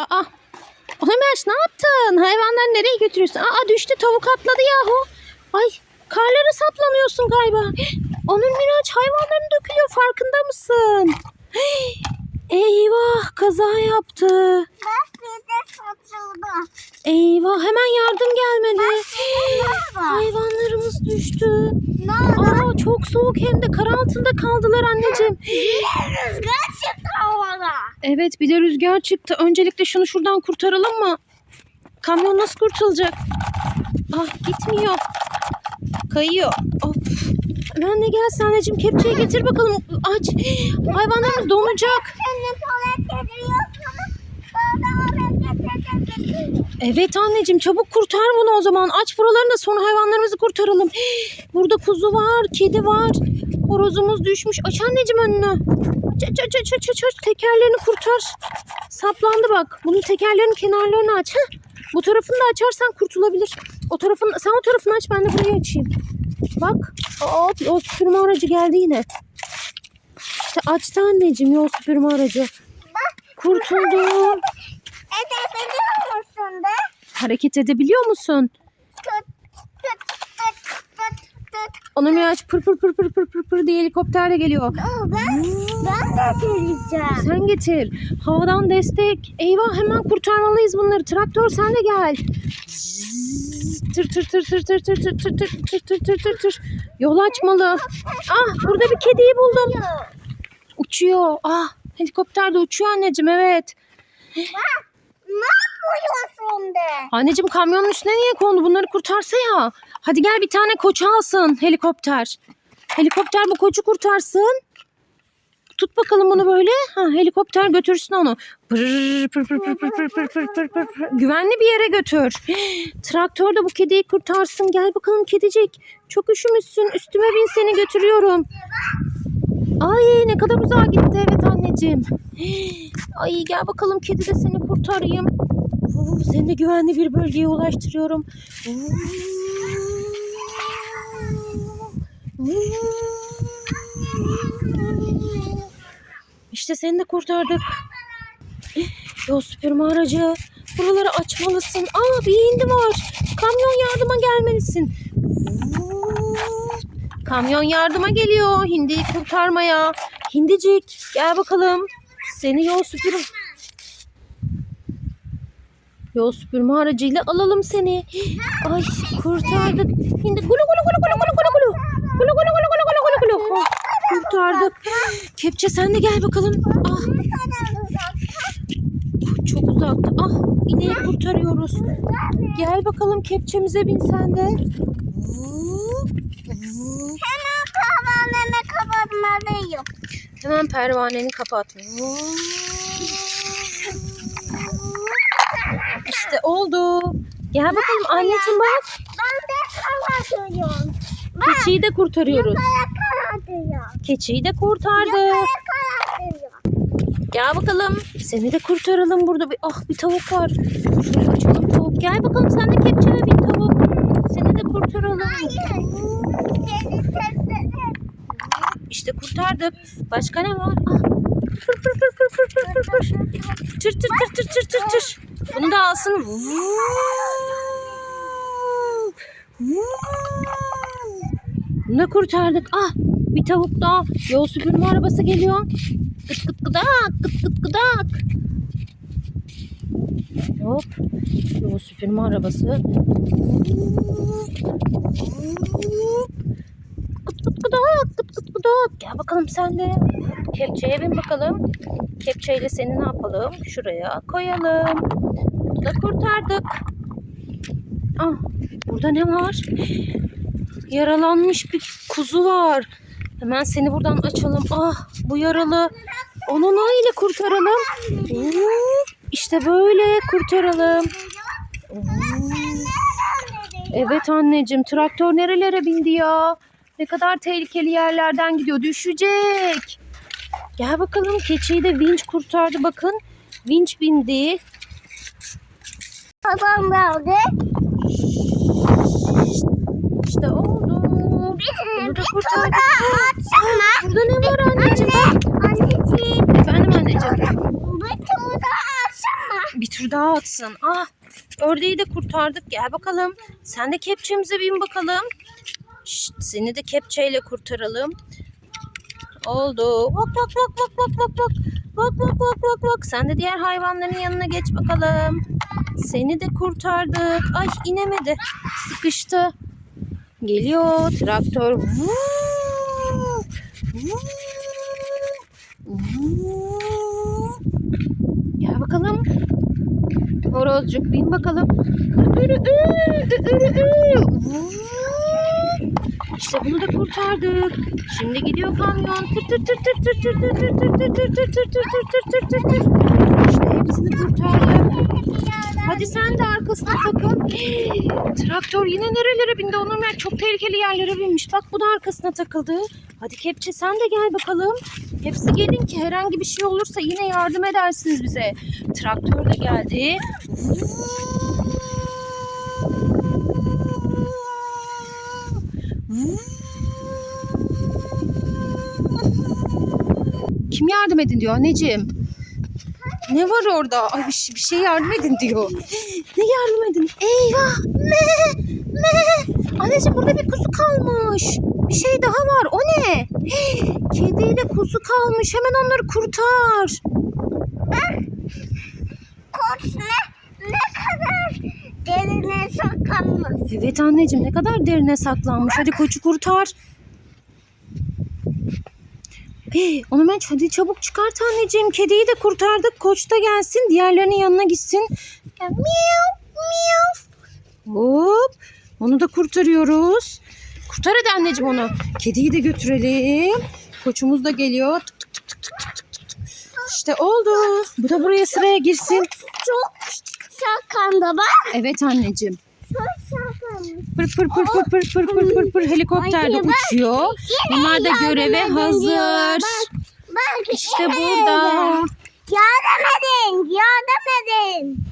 Aa, Ömer ne yaptın? Hayvanları nereye götürüyorsun? Aa düştü tavuk atladı yahu. Ay karlara saplanıyorsun galiba. Onun Miraç hayvanların dökülüyor farkında mısın? Eyvah kaza yaptı. Bak bir de satıldı. Eyvah hemen yardım gelmeli. Bak. Hayvanlarımız düştü. Ne oldu? Aa çok soğuk hem de kar altında kaldılar anneciğim. Rüzgar çıktı. Evet bir de rüzgar çıktı. Öncelikle şunu şuradan kurtaralım mı? Kamyon nasıl kurtulacak? Ah gitmiyor. Kayıyor. Of. Ben de gel anneciğim kepçeyi getir bakalım. Aç. Hayvanlarımız donacak. Evet anneciğim çabuk kurtar bunu o zaman. Aç buralarını da sonra hayvanlarımızı kurtaralım. Burada kuzu var, kedi var. Horozumuz düşmüş. Aç anneciğim önünü. Aç aç aç aç aç aç. aç. Tekerlerini kurtar. Saplandı bak. Bunun tekerlerinin kenarlarını aç. Heh. Bu tarafını da açarsan kurtulabilir. O tarafını, sen o tarafını aç ben de burayı açayım. Bak. Hop yol süpürme aracı geldi yine. İşte açtı anneciğim yol süpürme aracı. Kurtuldu. Edebiliyor musun be? Hareket edebiliyor musun? Tut tut tut tut tut. Onu Miraç pır pır pır pır pır pır pır diye helikopterle geliyor. Aa, ben, ben de geleceğim. Sen getir. Havadan destek. Eyvah hemen kurtarmalıyız bunları. Traktör sen de gel. Tır tır tır tır tır tır tır tır tır tır tır tır tır tır. Yol açmalı. Ah burada bir kediyi buldum. Uçuyor. Ah helikopter de uçuyor anneciğim evet. Bak ne yapıyorsun be? Anneciğim kamyonun üstüne niye kondu? Bunları kurtarsa ya. Hadi gel bir tane koç alsın helikopter. Helikopter bu koçu kurtarsın. Tut bakalım bunu böyle. Ha, helikopter götürsün onu. Güvenli bir yere götür. Traktör de bu kediyi kurtarsın. Gel bakalım kedicik. Çok üşümüşsün. Üstüme bin seni götürüyorum. Ay ne kadar uzağa gitti. Evet anneciğim. Ay gel bakalım kedi de seni kurtarayım. Uf, seni de güvenli bir bölgeye ulaştırıyorum. İşte seni de kurtardık. Yol süpürme aracı. Buraları açmalısın. Aa bir hindi var. Kamyon yardıma gelmelisin. Kamyon yardıma geliyor. Hindiyi kurtarmaya. Hindicik gel bakalım. Seni yol süpürüm. Yol süpürme aracıyla alalım seni. Ay kurtardık. Hindi gulu gulu gulu gulu gulu gulu gulu. Gulu gulu gulu gulu gulu gulu gulu. Oh, kurtardık. Kepçe sen de gel bakalım. Ah çok uzakta. Ah ineği kurtarıyoruz. Gel bakalım kepçemize bin sen de. Hemen kahvaltını kapatmalıyım. Hemen pervaneni kapat. İşte oldu. Gel bakalım anneciğim bak. Ben de kapatıyorum. Keçiyi de kurtarıyoruz. Keçiyi de kurtardık. Gel bakalım. Seni de kurtaralım burada. Bir, ah bir tavuk var. Şöyle açalım tavuk. Gel bakalım sen de kepçene bin tavuk. Seni de kurtaralım. Hayır. Seni seslerim. İşte kurtardık. Başka ne var? Ah. Fır fır fır fır fır fır. Bunu da alsın. Bunu da kurtardık. Ah bir tavuk daha. Yol süpürme arabası geliyor. Gıt gıt gıdak gıt gıt gıdak. Hop. Yol süpürme arabası. Gıdak. Gel bakalım sen de. Kepçeye bin bakalım. Kepçeyle seni ne yapalım? Şuraya koyalım. Bunu da kurtardık. Ah, burada ne var? Yaralanmış bir kuzu var. Hemen seni buradan açalım. Ah, bu yaralı. Onu ile kurtaralım? Oo, İşte böyle kurtaralım. Oo. Evet anneciğim, traktör nerelere bindi ya? Ne kadar tehlikeli yerlerden gidiyor. Düşecek. Gel bakalım keçiyi de vinç kurtardı bakın. Vinç bindi. Babam geldi. İşte oldu. Bunu da kurtardık. Açma. Burada ne var anneciğim? Anne. Anneciğim. Efendim anneciğim. Bir tuğda açma. Bir tur daha atsın. Ah ördeği de kurtardık. Gel bakalım. Sen de kepçemize bin bakalım. Şşt, seni de kepçeyle kurtaralım. Oldu. Bak bak bak bak bak bak bak. Bak bak bak bak bak. Sen de diğer hayvanların yanına geç bakalım. Seni de kurtardık. Ay inemedi. Sıkıştı. Geliyor traktör. Vuu, vuu, vuu. Gel bakalım. Horozcuk bin bakalım. Ürü, İşte bunu da kurtardık. Şimdi gidiyor kamyon. Tır tır tır tır tır tır tır tır tır tır tır tır tır tır tır tır tır tır. İşte hepsini kurtardık. Hadi sen de arkasına takıl. Traktör yine nerelere bindi? Onur Mert çok tehlikeli yerlere binmiş. Bak bu da arkasına takıldı. Hadi kepçe sen de gel bakalım. Hepsi gelin ki herhangi bir şey olursa yine yardım edersiniz bize. Traktör de geldi. Kim yardım edin diyor anneciğim. Ne var orada? Ay bir şey, bir şey yardım edin diyor. Ne yardım edin? Eyvah! Me! Me! Anneciğim burada bir kuzu kalmış. Bir şey daha var. O ne? Kediyle kuzu kalmış. Hemen onları kurtar. Koç ne? Ne kadar derine saklanmış. Evet anneciğim ne kadar derine saklanmış. Hadi koçu kurtar. Hey, onu ben hadi çabuk çıkart anneciğim. Kediyi de kurtardık. Koç da gelsin. Diğerlerinin yanına gitsin. Ya, miyav miyav. Hop. Onu da kurtarıyoruz. Kurtar hadi anneciğim onu. Kediyi de götürelim. Koçumuz da geliyor. Tık tık tık tık tık tık. İşte oldu. Bu da buraya sıraya girsin. Çok şakanda bak. Evet anneciğim. Pır pır pır pır pır pır pır pır pır helikopterde uçuyor. Bunlar da göreve hazır. İşte burada. Yardım edin, yardım edin.